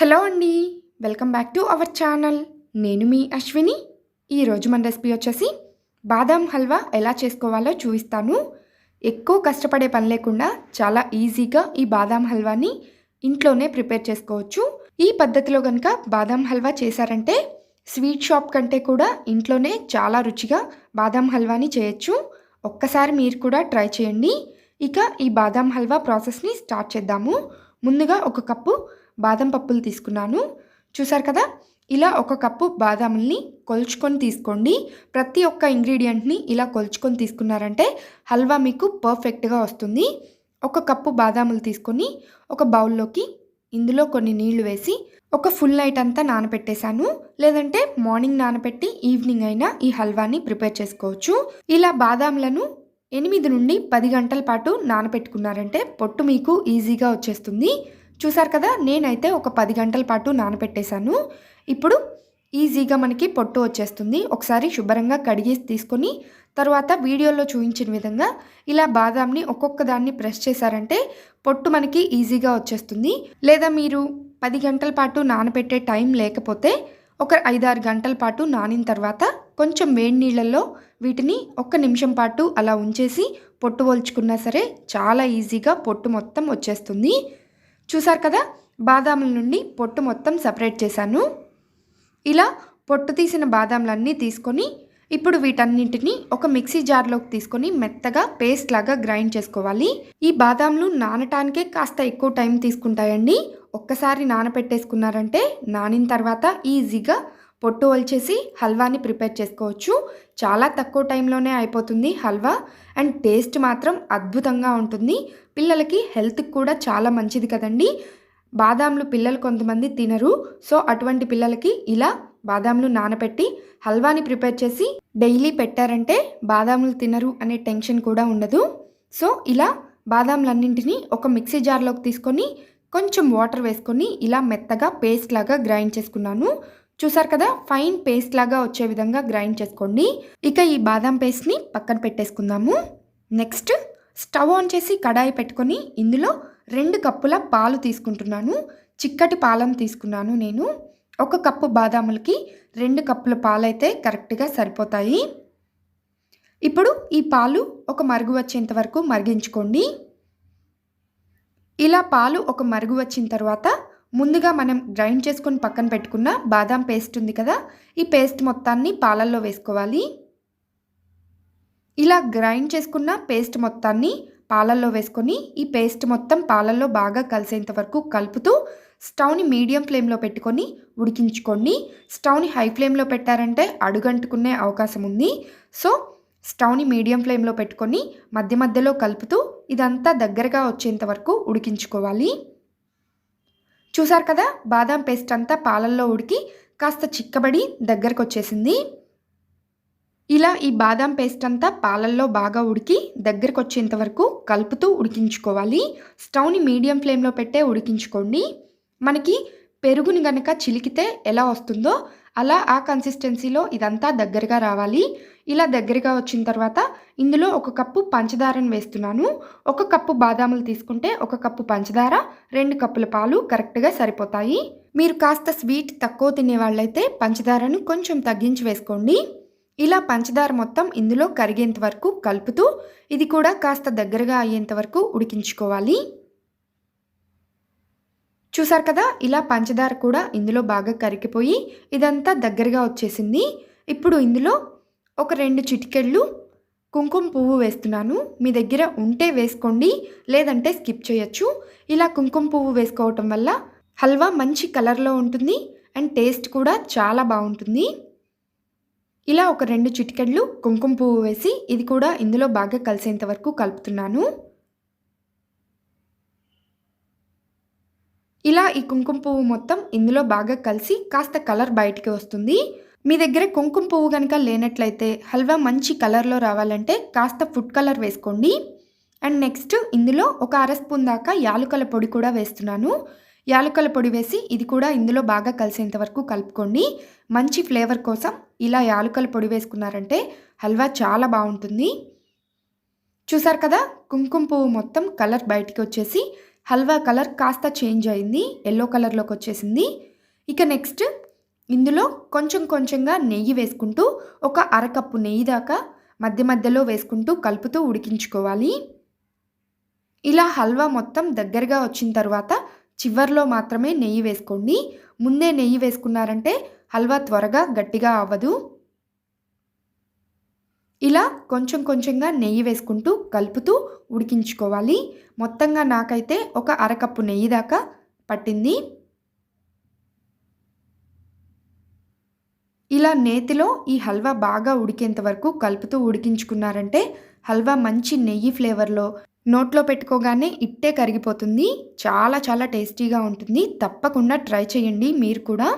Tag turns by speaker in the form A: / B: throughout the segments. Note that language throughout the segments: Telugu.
A: హలో అండి welcome back to our channel. నేను మీ అశ్విని. ఈరోజు మన రెసిపీ వచ్చేసి బాదాం హల్వా ఎలా చేసుకోవాలో చూపిస్తాను. ఎక్కువ కష్టపడే పని లేకుండా చాలా ఈజీగా ఈ బాదాం హల్వాని ఇంట్లోనే ప్రిపేర్ చేసుకోవచ్చు. ఈ పద్ధతిలో కనుక బాదాం హల్వా చేశారంటే స్వీట్ షాప్ కంటే కూడా ఇంట్లోనే చాలా రుచిగా బాదాం హల్వాని చేయొచ్చు. ఒక్కసారి మీరు కూడా ట్రై చేయండి. ఇక ఈ బాదాం హల్వా ప్రాసెస్ని స్టార్ట్ చేద్దాము. ముందుగా ఒక కప్పు బాదం పప్పులు తీసుకున్నాను. చూసారు కదా? ఇలా ఒక కప్పు బాదాముల్ని కొలుచుకొని తీసుకోండి. ప్రతి ఒక్క ఇంగ్రీడియంట్ని ఇలా కొలుచుకొని తీసుకున్నారంటే హల్వా మీకు పర్ఫెక్ట్గా వస్తుంది. ఒక కప్పు బాదాములు తీసుకొని ఒక బౌల్లోకి ఇందులో కొన్ని నీళ్ళు వేసి ఒక ఫుల్ నైట్ అంతా నానపెట్టేశాను. లేదంటే మార్నింగ్ నానబెట్టి ఈవినింగ్ అయినా ఈ హల్వాని ప్రిపేర్ చేసుకోవచ్చు. ఇలా బాదాములను ఎనిమిది నుండి పది గంటల పాటు నానబెట్టుకున్నారంటే పొట్టు మీకు ఈజీగా వచ్చేస్తుంది. చూసారు కదా నేనైతే ఒక పది గంటల పాటు నానబెట్టేశాను. ఇప్పుడు ఈజీగా మనకి పొట్టు వచ్చేస్తుంది. ఒకసారి శుభ్రంగా కడిగేసి తీసుకొని తర్వాత వీడియోలో చూపించిన విధంగా ఇలా బాదాంని ఒక్కొక్క దాన్ని ప్రెస్ చేశారంటే పొట్టు మనకి ఈజీగా వచ్చేస్తుంది. లేదా మీరు పది గంటల పాటు నానబెట్టే టైం లేకపోతే ఒక ఐదారు గంటల పాటు నానిన తర్వాత కొంచెం వేడి నీళ్ళల్లో వీటిని ఒక్క నిమిషం పాటు అలా ఉంచేసి పొట్టు పోల్చుకున్నా సరే చాలా ఈజీగా పొట్టు మొత్తం వచ్చేస్తుంది. చూసారు కదా? బాదాముల నుండి పొట్టు మొత్తం సపరేట్ చేశాను. ఇలా పొట్టు తీసిన బాదాములన్నీ తీసుకొని ఇప్పుడు వీటన్నింటిని ఒక మిక్సీ జార్లోకి తీసుకొని మెత్తగా పేస్ట్ లాగా గ్రైండ్ చేసుకోవాలి. ఈ బాదాంలు నానటానికే కాస్త ఎక్కువ టైం తీసుకుంటాయండి. ఒక్కసారి నానపెట్టేసుకున్నారంటే నానిన తర్వాత ఈజీగా పొట్టు వల్చేసి హల్వాని ప్రిపేర్ చేసుకోవచ్చు. చాలా తక్కువ టైంలోనే అయిపోతుంది హల్వా. అండ్ టేస్ట్ మాత్రం అద్భుతంగా ఉంటుంది. పిల్లలకి హెల్త్కి కూడా చాలా మంచిది కదండి. బాదాంలు పిల్లలు కొంతమంది తినరు. సో అటువంటి పిల్లలకి ఇలా బాదాంలు నానబెట్టి హల్వాని ప్రిపేర్ చేసి డైలీ పెట్టారంటే బాదాములు తినరు అనే టెన్షన్ కూడా ఉండదు. సో ఇలా బాదాంలన్నింటినీ ఒక మిక్సీ జార్లోకి తీసుకొని కొంచెం వాటర్ వేసుకొని ఇలా మెత్తగా పేస్ట్ లాగా గ్రైండ్ చేసుకున్నాను. చూసారు కదా ఫైన్ పేస్ట్ లాగా వచ్చే విధంగా గ్రైండ్ చేసుకోండి. ఇక ఈ బాదాం పేస్ట్ని పక్కన పెట్టేసుకుందాము. నెక్స్ట్ స్టవ్ ఆన్ చేసి కడాయి పెట్టుకొని ఇందులో రెండు కప్పుల పాలు తీసుకుంటున్నాను. చిక్కటి పాలను తీసుకున్నాను నేను. ఒక కప్పు బాదాములకి రెండు కప్పుల పాలైతే కరెక్ట్గా సరిపోతాయి. ఇప్పుడు ఈ పాలు ఒక మరుగు వచ్చేంత వరకు మరిగించుకోండి. ఇలా పాలు ఒక మరుగు వచ్చిన తర్వాత ముందుగా మనం గ్రైండ్ చేసుకొని పక్కన పెట్టుకున్న బాదాం పేస్ట్ ఉంది కదా ఈ పేస్ట్ మొత్తాన్ని పాలల్లో వేసుకోవాలి. ఇలా గ్రైండ్ చేసుకున్న పేస్ట్ మొత్తాన్ని పాలల్లో వేసుకొని ఈ పేస్ట్ మొత్తం పాలల్లో బాగా కలిసేంత వరకు కలుపుతూ స్టవ్ని మీడియం ఫ్లేమ్లో పెట్టుకొని ఉడికించుకోండి. స్టవ్ని హై ఫ్లేమ్లో పెట్టారంటే అడుగంటుకునే అవకాశం ఉంది. సో స్టవ్ని మీడియం ఫ్లేమ్లో పెట్టుకొని మధ్య మధ్యలో కలుపుతూ ఇదంతా దగ్గరగా వచ్చేంత వరకు ఉడికించుకోవాలి. చూసారు కదా బాదాం పేస్ట్ అంతా పాలల్లో ఉడికి కాస్త చిక్కబడి దగ్గరకు వచ్చేసింది ఇలా ఈ బాదాం పేస్ట్ అంతా పాలల్లో బాగా ఉడికి దగ్గరకు వచ్చేంత వరకు కలుపుతూ ఉడికించుకోవాలి. స్టవ్ని మీడియం ఫ్లేమ్లో పెట్టే ఉడికించుకోండి. మనకి పెరుగుని గనక చిలికితే ఎలా వస్తుందో అలా ఆ కన్సిస్టెన్సీలో ఇదంతా దగ్గరగా రావాలి. ఇలా దగ్గరగా వచ్చిన తర్వాత ఇందులో ఒక కప్పు పంచదారను వేస్తున్నాను. ఒక కప్పు బాదాములు తీసుకుంటే ఒక కప్పు పంచదార రెండు కప్పుల పాలు కరెక్ట్గా సరిపోతాయి. మీరు కాస్త స్వీట్ తక్కువ తినే వాళ్ళైతే పంచదారను కొంచెం తగ్గించి వేసుకోండి. ఇలా పంచదార మొత్తం ఇందులో కరిగేంత వరకు కలుపుతూ ఇది కూడా కాస్త దగ్గరగా అయ్యేంత వరకు ఉడికించుకోవాలి. చూసారు కదా ఇలా పంచదార కూడా ఇందులో బాగా కరిగిపోయి ఇదంతా దగ్గరగా వచ్చేసింది. ఇప్పుడు ఇందులో ఒక రెండు చిటికెళ్ళు కుంకుమ పువ్వు వేస్తున్నాను. మీ దగ్గర ఉంటే వేసుకోండి లేదంటే స్కిప్ చేయొచ్చు. ఇలా కుంకుమ పువ్వు వేసుకోవటం వల్ల హల్వా మంచి కలర్లో ఉంటుంది అండ్ టేస్ట్ కూడా చాలా బాగుంటుంది. ఇలా ఒక రెండు చిటికెడ్లు కుంకుమ పువ్వు వేసి ఇది కూడా ఇందులో బాగా కలిసేంత వరకు కలుపుతున్నాను. ఇలా ఈ కుంకుమ పువ్వు మొత్తం ఇందులో బాగా కలిసి కాస్త కలర్ బయటికి వస్తుంది. మీ దగ్గర కుంకుమ పువ్వు కనుక లేనట్లయితే హల్వా మంచి కలర్లో రావాలంటే కాస్త ఫుడ్ కలర్ వేసుకోండి. అండ్ నెక్స్ట్ ఇందులో ఒక అర స్పూన్ దాకా యాలుకల పొడి కూడా వేస్తున్నాను. యాలుకల పొడి వేసి ఇది కూడా ఇందులో బాగా కలిసేంత వరకు కలుపుకోండి. మంచి ఫ్లేవర్ కోసం ఇలా యాలకుల పొడి వేసుకున్నారంటే హల్వా చాలా బాగుంటుంది. చూసారు కదా? కుంకుమ పువ్వు మొత్తం కలర్ బయటికి వచ్చేసి హల్వా కలర్ కాస్త చేంజ్ అయింది. ఎల్లో కలర్లోకి వచ్చేసింది. ఇక నెక్స్ట్ ఇందులో కొంచెం కొంచెంగా నెయ్యి వేసుకుంటూ ఒక అరకప్పు నెయ్యి దాకా మధ్య మధ్యలో వేసుకుంటూ కలుపుతూ ఉడికించుకోవాలి. ఇలా హల్వా మొత్తం దగ్గరగా వచ్చిన తర్వాత చివర్లో మాత్రమే నెయ్యి వేసుకోండి. ముందే నెయ్యి వేసుకున్నారంటే హల్వా త్వరగా గట్టిగా అవ్వదు. ఇలా కొంచెం కొంచెంగా నెయ్యి వేసుకుంటూ కలుపుతూ ఉడికించుకోవాలి. మొత్తంగా నాకైతే ఒక అరకప్పు నెయ్యి దాకా పట్టింది. ఇలా నేతిలో ఈ హల్వా బాగా ఉడికేంత వరకు కలుపుతూ ఉడికించుకున్నారంటే హల్వా మంచి నెయ్యి ఫ్లేవర్లో నోట్లో పెట్టుకోగానే ఇట్టే కరిగిపోతుంది. చాలా చాలా టేస్టీగా ఉంటుంది. తప్పకుండా ట్రై చేయండి మీరు కూడా.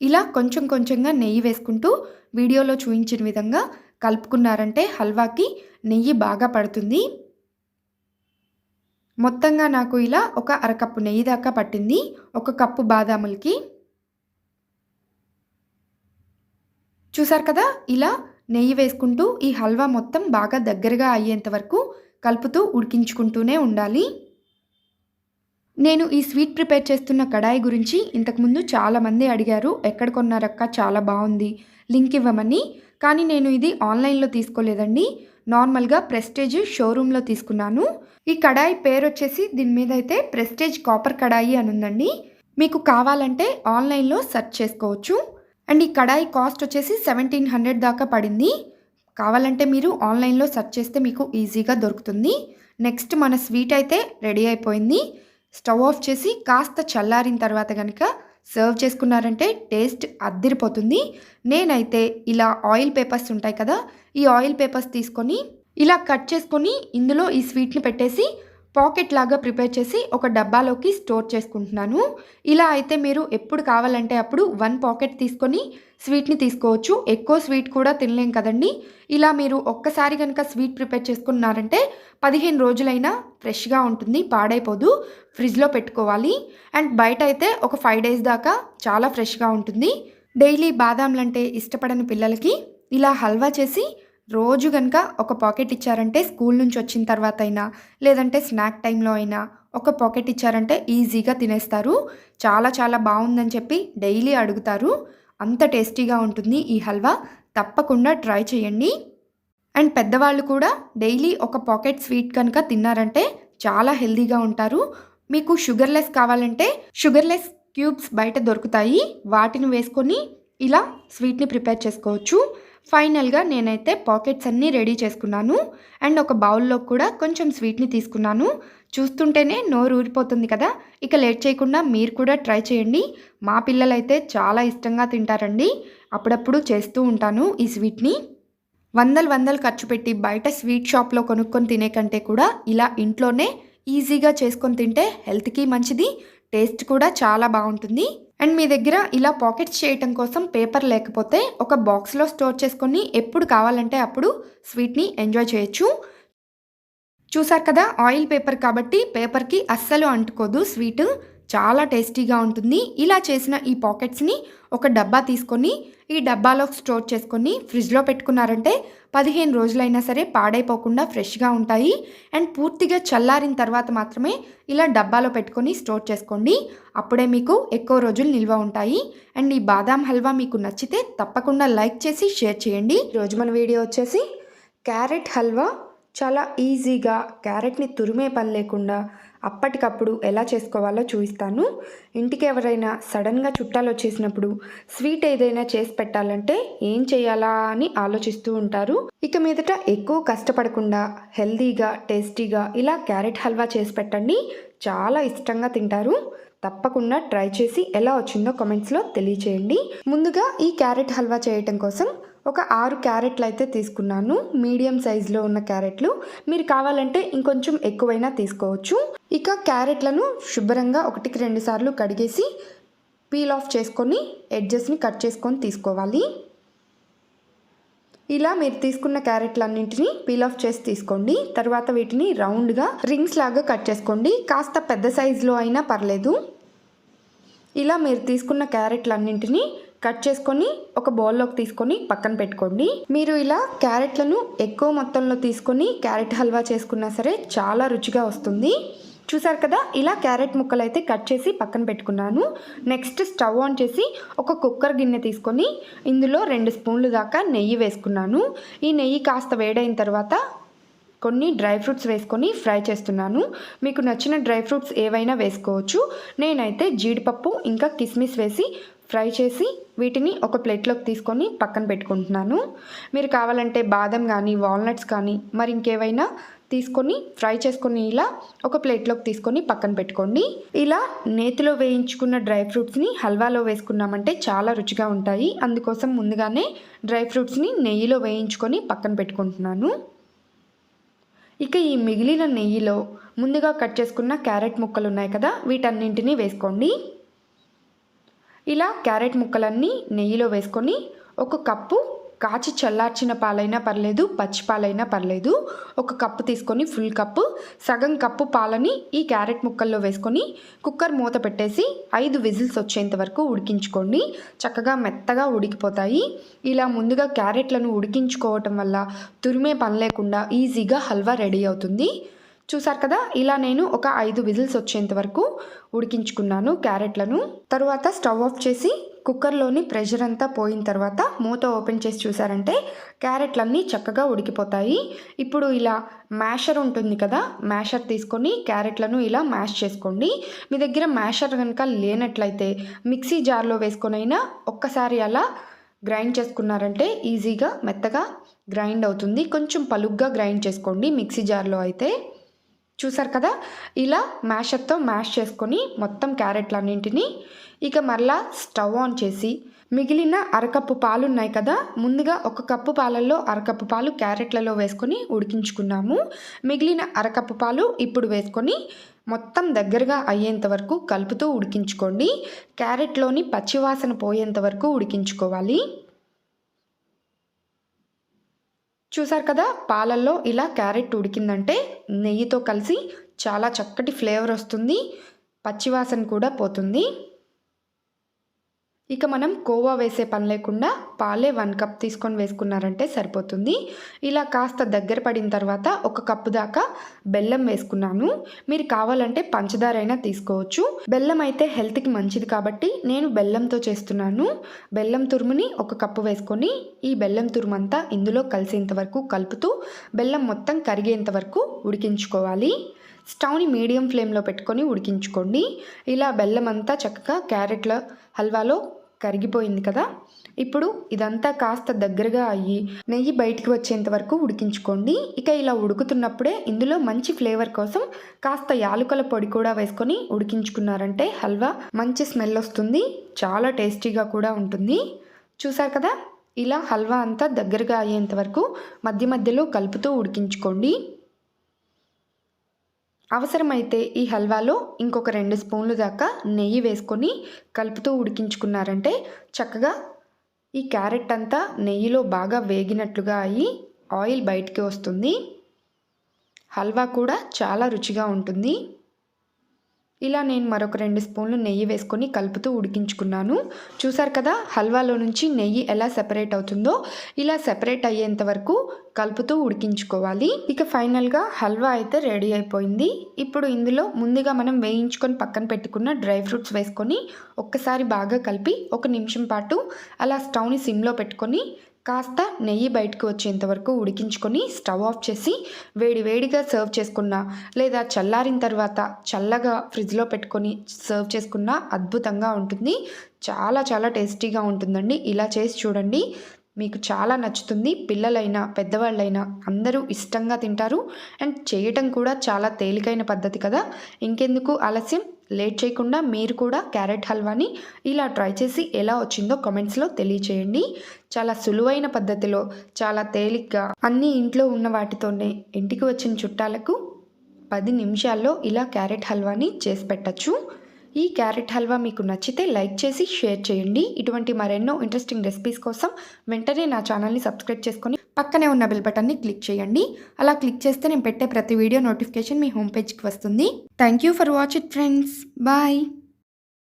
A: ఇలా కొంచెం కొంచెంగా నెయ్యి వేసుకుంటూ వీడియోలో చూపించిన విధంగా కలుపుకున్నారంటే హల్వాకి నెయ్యి బాగా పడుతుంది. మొత్తంగా నాకు ఇలా ఒక అరకప్పు నెయ్యి దాకా పట్టింది. ఒక కప్పు బాదాములకి. చూసారు కదా? ఇలా నెయ్యి వేసుకుంటూ ఈ హల్వా మొత్తం బాగా దగ్గరగా అయ్యేంత వరకు కలుపుతూ ఉడికించుకుంటూనే ఉండాలి. నేను ఈ స్వీట్ ప్రిపేర్ చేస్తున్న కడాయి గురించి ఇంతకుముందు చాలామంది అడిగారు ఎక్కడ కొన్నారక్క? చాలా బాగుంది. లింక్ ఇవ్వమని. కానీ నేను ఇది ఆన్లైన్లో తీసుకోలేదండి. నార్మల్గా ప్రెస్టేజ్ షోరూంలో తీసుకున్నాను. ఈ కడాయి పేరు వచ్చేసి దీని మీద అయితే ప్రెస్టేజ్ కాపర్ కడాయి అని ఉందండి. మీకు కావాలంటే ఆన్లైన్లో సెర్చ్ చేసుకోవచ్చు. అండ్ ఈ కడాయి కాస్ట్ వచ్చేసి సెవెంటీన్ హండ్రెడ్ దాకా పడింది. కావాలంటే మీరు ఆన్లైన్లో సెర్చ్ చేస్తే మీకు ఈజీగా దొరుకుతుంది. నెక్స్ట్ మన స్వీట్ అయితే రెడీ అయిపోయింది. స్టవ్ ఆఫ్ చేసి కాస్త చల్లారిన తర్వాత కనుక సర్వ్ చేసుకున్నారంటే టేస్ట్ అద్దిరిపోతుంది. నేనైతే ఇలా ఆయిల్ పేపర్స్ ఉంటాయి కదా ఈ ఆయిల్ పేపర్స్ తీసుకొని ఇలా కట్ చేసుకొని ఇందులో ఈ స్వీట్ని పెట్టేసి పాకెట్ లాగా ప్రిపేర్ చేసి ఒక డబ్బాలోకి స్టోర్ చేసుకుంటున్నాను. ఇలా అయితే మీరు ఎప్పుడు కావాలంటే అప్పుడు వన్ పాకెట్ తీసుకొని స్వీట్ని తీసుకోవచ్చు. ఎక్కువ స్వీట్ కూడా తినలేం కదండి. ఇలా మీరు ఒక్కసారి కనుక స్వీట్ ప్రిపేర్ చేసుకున్నారంటే పదిహేను రోజులైనా ఫ్రెష్గా ఉంటుంది పాడైపోదు ఫ్రిడ్జ్లో పెట్టుకోవాలి. అండ్ బయట అయితే ఒక ఫైవ్ డేస్ దాకా చాలా ఫ్రెష్గా ఉంటుంది. డైలీ బాదాంలంటే ఇష్టపడని పిల్లలకి ఇలా హల్వా చేసి రోజు కనుక ఒక పాకెట్ ఇచ్చారంటే స్కూల్ నుంచి వచ్చిన తర్వాత అయినా లేదంటే స్నాక్ టైంలో అయినా ఒక పాకెట్ ఇచ్చారంటే ఈజీగా తినేస్తారు. చాలా చాలా బాగుందని చెప్పి డైలీ అడుగుతారు. అంత టేస్టీగా ఉంటుంది ఈ హల్వా. తప్పకుండా ట్రై చేయండి. అండ్ పెద్దవాళ్ళు కూడా డైలీ ఒక పాకెట్ స్వీట్ కనుక తిన్నారంటే చాలా హెల్దీగా ఉంటారు. మీకు షుగర్లెస్ కావాలంటే షుగర్లెస్ క్యూబ్స్ బయట దొరుకుతాయి. వాటిని వేసుకొని ఇలా స్వీట్ని ప్రిపేర్ చేసుకోవచ్చు. ఫైనల్గా నేనైతే పాకెట్స్ అన్నీ రెడీ చేసుకున్నాను. అండ్ ఒక బౌల్లో కూడా కొంచెం స్వీట్ని తీసుకున్నాను. చూస్తుంటేనే నోరు ఊరిపోతుంది కదా. ఇక లేట్ చేయకుండా మీరు కూడా ట్రై చేయండి. మా పిల్లలైతే చాలా ఇష్టంగా తింటారండి. అప్పుడప్పుడు చేస్తూ ఉంటాను ఈ స్వీట్ని. వందలు వందలు ఖర్చు పెట్టి బయట స్వీట్ షాప్లో కొనుక్కొని తినే కంటే కూడా ఇలా ఇంట్లోనే ఈజీగా చేసుకొని తింటే హెల్త్కి మంచిది టేస్ట్ కూడా చాలా బాగుంటుంది. అండ్ మీ దగ్గర ఇలా పాకెట్స్ చేయటం కోసం పేపర్ లేకపోతే ఒక బాక్స్లో స్టోర్ చేసుకొని ఎప్పుడు కావాలంటే అప్పుడు స్వీట్ని ఎంజాయ్ చేయొచ్చు. చూసారు కదా ఆయిల్ పేపర్ కాబట్టి పేపర్కి అస్సలు అంటుకోదు స్వీట్. చాలా టేస్టీగా ఉంటుంది. ఇలా చేసిన ఈ పాకెట్స్ని ఒక డబ్బా తీసుకొని ఈ డబ్బాలో స్టోర్ చేసుకొని ఫ్రిడ్జ్లో పెట్టుకున్నారంటే పదిహేను రోజులైనా సరే పాడైపోకుండా ఫ్రెష్గా ఉంటాయి. అండ్ పూర్తిగా చల్లారిన తర్వాత మాత్రమే ఇలా డబ్బాలో పెట్టుకొని స్టోర్ చేసుకోండి. అప్పుడే మీకు ఎక్కువ రోజులు నిల్వ ఉంటాయి. అండ్ ఈ బాదాం హల్వా మీకు నచ్చితే తప్పకుండా లైక్ చేసి షేర్ చేయండి. రోజు మన వీడియో వచ్చేసి క్యారెట్ హల్వా చాలా ఈజీగా క్యారెట్ని తురిమే పని లేకుండా అప్పటికప్పుడు ఎలా చేసుకోవాలో చూపిస్తాను. ఇంటికి ఎవరైనా సడన్గా చుట్టాలు వచ్చేసినప్పుడు స్వీట్ ఏదైనా చేసి పెట్టాలంటే ఏం చేయాలా అని ఆలోచిస్తూ ఉంటారు. ఇక మీదట ఎక్కువ కష్టపడకుండా హెల్దీగా టేస్టీగా ఇలా క్యారెట్ హల్వా చేసి పెట్టండి. చాలా ఇష్టంగా తింటారు. తప్పకుండా ట్రై చేసి ఎలా వచ్చిందో కామెంట్స్లో తెలియచేయండి. ముందుగా ఈ క్యారెట్ హల్వా చేయటం కోసం ఒక ఆరు క్యారెట్లు అయితే తీసుకున్నాను. మీడియం సైజులో ఉన్న క్యారెట్లు. మీరు కావాలంటే ఇంకొంచెం ఎక్కువైనా తీసుకోవచ్చు. ఇక క్యారెట్లను శుభ్రంగా ఒకటికి రెండు సార్లు కడిగేసి పీల్ ఆఫ్ చేసుకొని ఎడ్జెస్ని కట్ చేసుకొని తీసుకోవాలి. ఇలా మీరు తీసుకున్న క్యారెట్లన్నింటినీ పీల్ ఆఫ్ చేసి తీసుకోండి. తర్వాత వీటిని రౌండ్గా రింగ్స్ లాగా కట్ చేసుకోండి. కాస్త పెద్ద సైజులో అయినా పర్లేదు. ఇలా మీరు తీసుకున్న క్యారెట్లన్నింటినీ కట్ చేసుకొని ఒక బౌల్లోకి తీసుకొని పక్కన పెట్టుకోండి. మీరు ఇలా క్యారెట్లను ఎక్కువ మొత్తంలో తీసుకొని క్యారెట్ హల్వా చేసుకున్నా సరే చాలా రుచిగా వస్తుంది. చూసారు కదా ఇలా క్యారెట్ ముక్కలు అయితే కట్ చేసి పక్కన పెట్టుకున్నాను. నెక్స్ట్ స్టవ్ ఆన్ చేసి ఒక కుక్కర్ గిన్నె తీసుకొని ఇందులో రెండు స్పూన్లు దాకా నెయ్యి వేసుకున్నాను. ఈ నెయ్యి కాస్త వేడైన తర్వాత కొన్ని డ్రై ఫ్రూట్స్ వేసుకొని ఫ్రై చేస్తున్నాను. మీకు నచ్చిన డ్రై ఫ్రూట్స్ ఏవైనా వేసుకోవచ్చు. నేనైతే జీడిపప్పు ఇంకా కిస్మిస్ వేసి ఫ్రై చేసి వీటిని ఒక ప్లేట్లోకి తీసుకొని పక్కన పెట్టుకుంటున్నాను. మీరు కావాలంటే బాదం కానీ వాల్నట్స్ కానీ మరి ఇంకేవైనా తీసుకొని ఫ్రై చేసుకొని ఇలా ఒక ప్లేట్లోకి తీసుకొని పక్కన పెట్టుకోండి. ఇలా నేతిలో వేయించుకున్న డ్రై ఫ్రూట్స్ని హల్వాలో వేసుకున్నామంటే చాలా రుచిగా ఉంటాయి. అందుకోసం ముందుగానే డ్రై ఫ్రూట్స్ని నెయ్యిలో వేయించుకొని పక్కన పెట్టుకుంటున్నాను. ఇక ఈ మిగిలిన నెయ్యిలో ముందుగా కట్ చేసుకున్న క్యారెట్ ముక్కలు ఉన్నాయి కదా వీటన్నింటినీ వేసుకోండి. ఇలా క్యారెట్ ముక్కలన్నీ నెయ్యిలో వేసుకొని ఒక కప్పు కాచి చల్లార్చిన పాలైనా పర్లేదు పచ్చి పాలైనా పర్లేదు. ఒక కప్పు తీసుకొని ఫుల్ కప్పు సగం కప్పు పాలని ఈ క్యారెట్ ముక్కల్లో వేసుకొని కుక్కర్ మూత పెట్టేసి ఐదు విజిల్స్ వచ్చేంత వరకు ఉడికించుకోండి. చక్కగా మెత్తగా ఉడికిపోతాయి. ఇలా ముందుగా క్యారెట్లను ఉడికించుకోవటం వల్ల తురిమే పని లేకుండా ఈజీగా హల్వా రెడీ అవుతుంది. చూసారు కదా? ఇలా నేను ఒక ఐదు విజిల్స్ వచ్చేంత వరకు ఉడికించుకున్నాను క్యారెట్లను. తర్వాత స్టవ్ ఆఫ్ చేసి కుక్కర్లోని ప్రెషర్ అంతా పోయిన తర్వాత మూత ఓపెన్ చేసి చూసారంటే క్యారెట్లన్నీ చక్కగా ఉడికిపోతాయి. ఇప్పుడు ఇలా మ్యాషర్ ఉంటుంది కదా? మ్యాషర్ తీసుకొని క్యారెట్లను ఇలా మ్యాష్ చేసుకోండి. మీ దగ్గర మ్యాషర్ కనుక లేనట్లయితే మిక్సీ జార్లో వేసుకొనైనా ఒక్కసారి అలా గ్రైండ్ చేసుకున్నారంటే ఈజీగా మెత్తగా గ్రైండ్ అవుతుంది. కొంచెం పలుగ్గా గ్రైండ్ చేసుకోండి మిక్సీ జార్లో అయితే. చూసారు కదా? ఇలా మ్యాషర్తో మ్యాష్ చేసుకొని మొత్తం క్యారెట్లన్నింటినీ ఇక మరలా స్టవ్ ఆన్ చేసి మిగిలిన అరకప్పు పాలు ఉన్నాయి కదా? ముందుగా ఒక కప్పు పాలల్లో అరకప్పు పాలు క్యారెట్లలో వేసుకొని ఉడికించుకున్నాము. మిగిలిన అరకప్పు పాలు ఇప్పుడు వేసుకొని మొత్తం దగ్గరగా అయ్యేంత వరకు కలుపుతూ ఉడికించుకోండి. క్యారెట్లోని పచ్చివాసన పోయేంత వరకు ఉడికించుకోవాలి. చూసారు కదా పాలల్లో ఇలా క్యారెట్ ఉడికిందంటే నెయ్యితో కలిసి చాలా చక్కటి ఫ్లేవర్ వస్తుంది పచ్చివాసన కూడా పోతుంది. ఇక మనం కోవా వేసే పని లేకుండా పాలే వన్ కప్ తీసుకొని వేసుకున్నారంటే సరిపోతుంది. ఇలా కాస్త దగ్గర పడిన తర్వాత ఒక కప్పు దాకా బెల్లం వేసుకున్నాను. మీరు కావాలంటే పంచదార అయినా తీసుకోవచ్చు. బెల్లం అయితే హెల్త్కి మంచిది కాబట్టి నేను బెల్లంతో చేస్తున్నాను. బెల్లం తురుముని ఒక కప్పు వేసుకొని ఈ బెల్లం తురుమంతా ఇందులో కలిసేంత వరకు కలుపుతూ బెల్లం మొత్తం కరిగేంత వరకు ఉడికించుకోవాలి. స్టవ్ని మీడియం ఫ్లేమ్లో పెట్టుకొని ఉడికించుకోండి. ఇలా బెల్లం అంతా చక్కగా క్యారెట్ల హల్వాలో కరిగిపోయింది కదా? ఇప్పుడు ఇదంతా కాస్త దగ్గరగా అయ్యి నెయ్యి బయటికి వచ్చేంత వరకు ఉడికించుకోండి. ఇక ఇలా ఉడుకుతున్నప్పుడే ఇందులో మంచి ఫ్లేవర్ కోసం కాస్త యాలుకల పొడి కూడా వేసుకొని ఉడికించుకున్నారంటే హల్వా మంచి స్మెల్ వస్తుంది. చాలా టేస్టీగా కూడా ఉంటుంది. చూసారు కదా? ఇలా హల్వా అంతా దగ్గరగా అయ్యేంత వరకు మధ్య మధ్యలో కలుపుతూ ఉడికించుకోండి. అవసరమైతే ఈ హల్వాలో ఇంకొక రెండు స్పూన్లు దాకా నెయ్యి వేసుకొని కలుపుతూ ఉడికించుకున్నారంటే చక్కగా ఈ క్యారెట్ అంతా నెయ్యిలో బాగా వేగినట్లుగా అయ్యి ఆయిల్ బయటికి వస్తుంది. హల్వా కూడా చాలా రుచిగా ఉంటుంది. ఇలా నేను మరొక రెండు స్పూన్లు నెయ్యి వేసుకొని కలుపుతూ ఉడికించుకున్నాను. చూసారు కదా హల్వాలో నుంచి నెయ్యి ఎలా సెపరేట్ అవుతుందో ఇలా సెపరేట్ అయ్యేంత వరకు కలుపుతూ ఉడికించుకోవాలి. ఇక ఫైనల్గా హల్వా అయితే రెడీ అయిపోయింది. ఇప్పుడు ఇందులో ముందుగా మనం వేయించుకొని పక్కన పెట్టుకున్న డ్రై ఫ్రూట్స్ వేసుకొని ఒక్కసారి బాగా కలిపి ఒక నిమిషం పాటు అలా స్టవ్ని సిమ్లో పెట్టుకొని కాస్త నెయ్యి బయటకు వచ్చేంత వరకు ఉడికించుకొని స్టవ్ ఆఫ్ చేసి వేడి వేడిగా సర్వ్ చేసుకున్న లేదా చల్లారిన తర్వాత చల్లగా ఫ్రిడ్జ్లో పెట్టుకొని సర్వ్ చేసుకున్న అద్భుతంగా ఉంటుంది. చాలా చాలా టేస్టీగా ఉంటుందండి. ఇలా చేసి చూడండి. మీకు చాలా నచ్చుతుంది. పిల్లలైనా పెద్దవాళ్ళైనా అందరూ ఇష్టంగా తింటారు. అండ్ చేయటం కూడా చాలా తేలికైన పద్ధతి కదా. ఇంకెందుకు ఆలస్యం? లేట్ చేయకుండా మీరు కూడా క్యారెట్ హల్వాని ఇలా ట్రై చేసి ఎలా వచ్చిందో కామెంట్స్లో తెలియచేయండి. చాలా సులువైన పద్ధతిలో చాలా తేలిగ్గా అన్నీ ఇంట్లో ఉన్న వాటితోనే ఇంటికి వచ్చిన చుట్టాలకు పది నిమిషాల్లో ఇలా క్యారెట్ హల్వాని చేసి పెట్టచ్చు. ఈ క్యారెట్ హల్వా మీకు నచ్చితే లైక్ చేసి షేర్ చేయండి. ఇటువంటి మరెన్నో ఇంట్రెస్టింగ్ రెసిపీస్ కోసం వెంటనే నా ఛానల్ని సబ్స్క్రైబ్ చేసుకొని పక్కనే ఉన్న బెల్ బటన్ని క్లిక్ చేయండి. అలా క్లిక్ చేస్తే నేను పెట్టే ప్రతి వీడియో నోటిఫికేషన్ మీ హోమ్ పేజ్కి వస్తుంది. Thank you for watch it friends bye